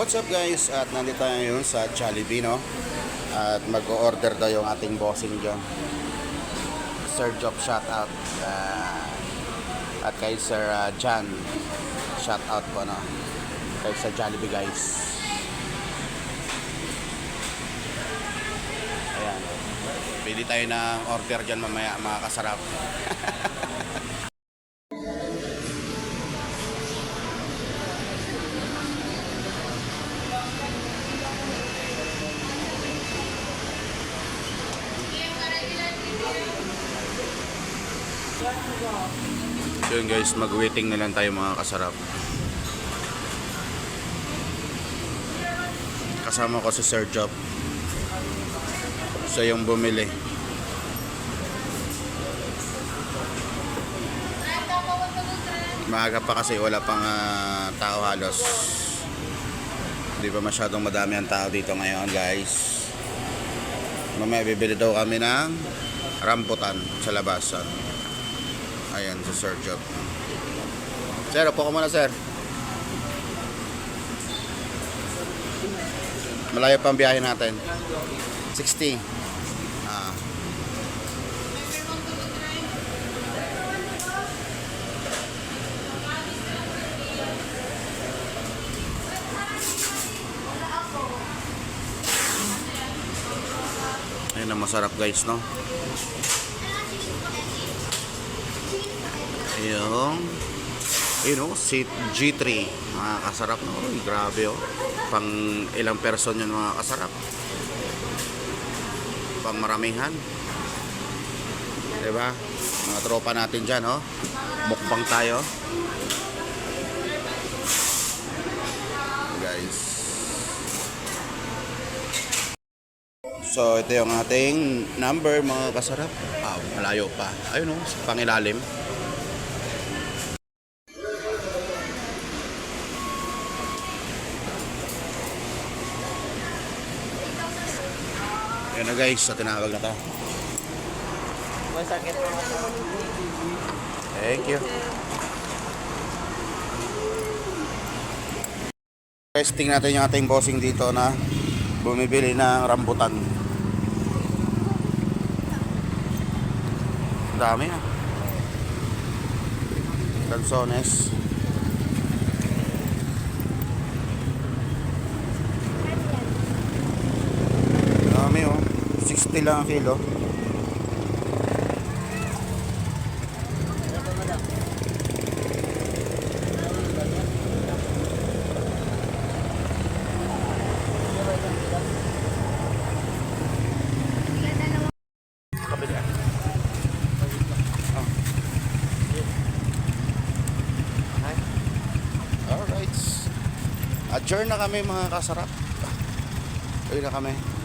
What's up guys? At nandito tayo ngayon sa Jollibee no? At mag-order daw yung ating bossing dyan. Sir Job shoutout. Uh, at kay Sir uh, Jan shoutout po no? Kay sa Jollibee guys. Ayan. Pili tayo ng order dyan mamaya mga kasarap. Yun guys, mag-waiting na lang tayo mga kasarap. Kasama ko si Sir Job. Siya yung bumili. Maaga pa kasi wala pang ah, tao halos. Hindi pa masyadong madami ang tao dito ngayon guys. Mamaya bibili daw kami ng rambutan sa labasan. Ayan, sa Sir Job. Sir, upo ka muna, sir. Malayo pa ang biyahe natin. 60. Ah. Ayan ang masarap guys, no? Yung you know, seat G3 mga kasarap no? Uy, grabe oh. Pang ilang person yun mga kasarap. Pang maramihan. Diba? Mga tropa natin dyan oh. Mukbang tayo. Guys. So ito yung ating number mga kasarap. Ah, malayo pa. Ayun oh pangilalim Yan na guys, sa tinawag na ta. Masakit po. Thank you. Testing natin yung ating bossing dito na bumibili ng rambutan. Dami na. Cansones. Dami oh. 60 lang ang kilo. Adjourn na kami mga kasarap. Uwi na kami.